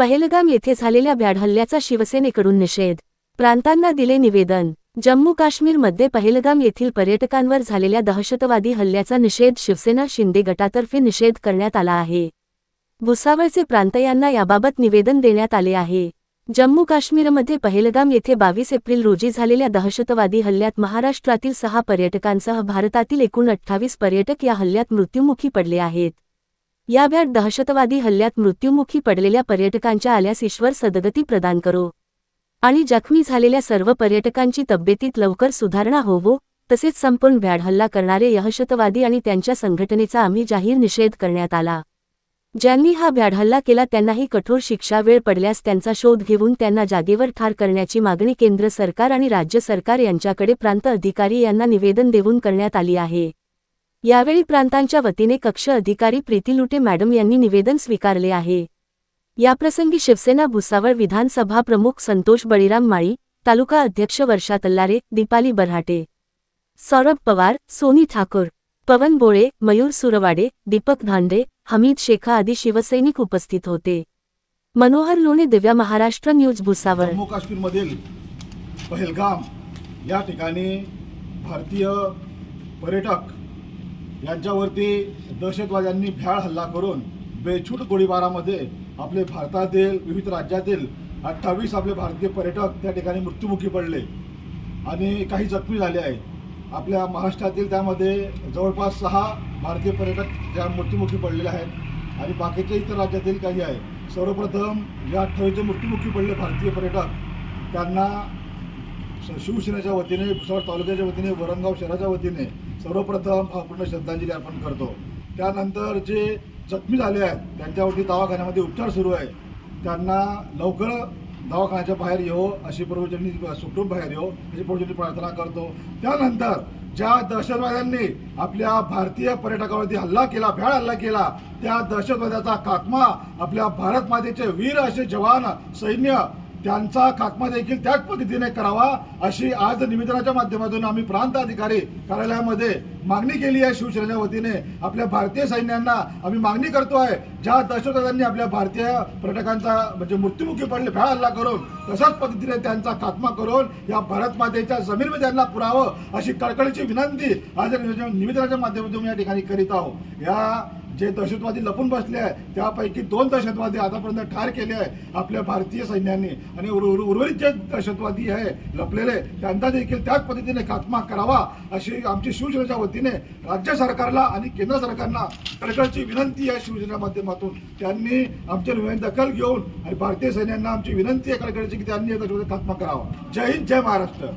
पहेलगाम येथे झालेल्या भ्याड हल्ल्याचा शिवसेनेकडून निषेध. प्रांतांना दिले निवेदन. जम्मू काश्मीरमध्ये पहेलगाम येथील पर्यटकांवर झालेल्या दहशतवादी हल्ल्याचा निषेध शिवसेना शिंदे गटातर्फे निषेध करण्यात आला आहे. भुसावळचे प्रांत यांना याबाबत निवेदन देण्यात आले आहे. जम्मू काश्मीरमध्ये पहेलगाम येथे बावीस एप्रिल रोजी झालेल्या दहशतवादी हल्ल्यात महाराष्ट्रातील सहा पर्यटकांसह भारतातील एकूण अठ्ठावीस पर्यटक या हल्ल्यात मृत्युमुखी पडले आहेत. या भ्याड दहशतवादी हल्ल्यात मृत्युमुखी पडलेल्या पर्यटकांच्या आल्यास ईश्वर सदगती प्रदान करो. आणि जखमी झालेल्या सर्व पर्यटकांची तब्येतीत लवकर सुधारणा होवो तसेच संपूर्ण भ्याड हल्ला करणारे दहशतवादी आणि त्यांच्या संघटनेचा आम्ही जाहीर निषेध करण्यात आला. ज्यांनी हा भ्याड हल्ला केला त्यांनाही कठोर शिक्षा वेळ पडल्यास त्यांचा शोध घेऊन त्यांना जागेवर ठार करण्याची मागणी केंद्र सरकार आणि राज्य सरकार यांच्याकडे प्रांत अधिकारी यांना निवेदन देऊन करण्यात आली आहे. यावेळी प्रांतांच्या वतीने कक्ष अधिकारी प्रीती लुटे मॅडम यांनी निवेदन स्वीकारले आहे. याप्रसंगी शिवसेना भुसावळ विधानसभा प्रमुख संतोष बळीराम माळी तालुका अध्यक्ष वर्षा तल्लारे दीपाली बऱ्हाटे सौरभ पवार सोनी ठाकूर पवन बोळे मयूर सुरवाडे दीपक धांडे हमीद शेखा आदी शिवसैनिक उपस्थित होते. मनोहर लोणे दिव्या महाराष्ट्र न्यूज भुसावळ. जम्मू काश्मीरमधील पहलगाम या ठिकाणी भारतीय पर्यटक यांच्यावरती दहशतवाद्यांनी भ्याळ हल्ला करून बेछूट गोळीबारामध्ये आपले भारतातील विविध राज्यातील अठ्ठावीस आपले भारतीय पर्यटक त्या ठिकाणी मृत्युमुखी पडले. आणि काही जखमी झाले आहेत. आपल्या महाराष्ट्रातील त्यामध्ये जवळपास सहा भारतीय पर्यटक त्या मृत्युमुखी पडलेले आहेत. आणि बाकीचे इतर राज्यातील काही आहे सर्वप्रथम या अठ्ठावीसचे मृत्युमुखी पडले भारतीय पर्यटक त्यांना शिवसेनेच्या वतीने भुसावळ तालुक्याच्या वतीने वरणगाव शहराच्या वतीने सर्वप्रथम पूर्ण श्रद्धांजली अर्पण करतो. त्यानंतर जे जखमी झाले आहेत त्यांच्यावरती दवाखान्यामध्ये उपचार सुरू आहे. त्यांना लवकर दवाखान्याच्या बाहेर येऊ अशी पूर्वजांनी सुटून बाहेर येऊ अशी पूर्वजांनी प्रार्थना करतो. त्यानंतर ज्या दहशतवाद्यांनी आपल्या भारतीय पर्यटकावरती हल्ला केला भ्याड हल्ला केला त्या दहशतवाद्याचा काकमा आपल्या भारत मातेचे वीर असे जवान सैन्य त्यांचा खात्मा देखील त्याच पद्धतीने करावा अशी आज निवेदनाच्या माध्यमातून आम्ही प्रांत अधिकारी कार्यालयामध्ये मागणी केली आहे शिवसेनेच्या वतीने. आपल्या भारतीय सैन्यांना आम्ही मागणी करतो आहे ज्या दहशतवाद्यांनी आपल्या भारतीय पर्यटकांचा म्हणजे मृत्युमुखी पडले भ्याड हल्ला करून तशाच पद्धतीने त्यांचा खात्मा करून या भारत मातेच्या जमीनमध्ये त्यांना पुरावं अशी कडकडीची विनंती आज निवेदनाच्या माध्यमातून या ठिकाणी करीत आहोत. या जे दहशतवादी लपून बसले आहे त्यापैकी दोन दहशतवादी आतापर्यंत ठार केले आहे आपल्या भारतीय सैन्यांनी. आणि उर्वरित जे दहशतवादी आहे लपलेले त्यांचा देखील त्याच पद्धतीने खात्मा करावा अशी आमची शिवसेनेच्या वतीने राज्य सरकारला आणि केंद्र सरकारला कळकळची विनंती आहे शिवसेनेच्या माध्यमातून. त्यांनी आमच्या निवेदन दखल घेऊन आणि भारतीय सैन्यांना आमची विनंती आहे कडकडची की त्यांनी दहशतवादी खात्मा करावा. जय हिंद जय महाराष्ट्र.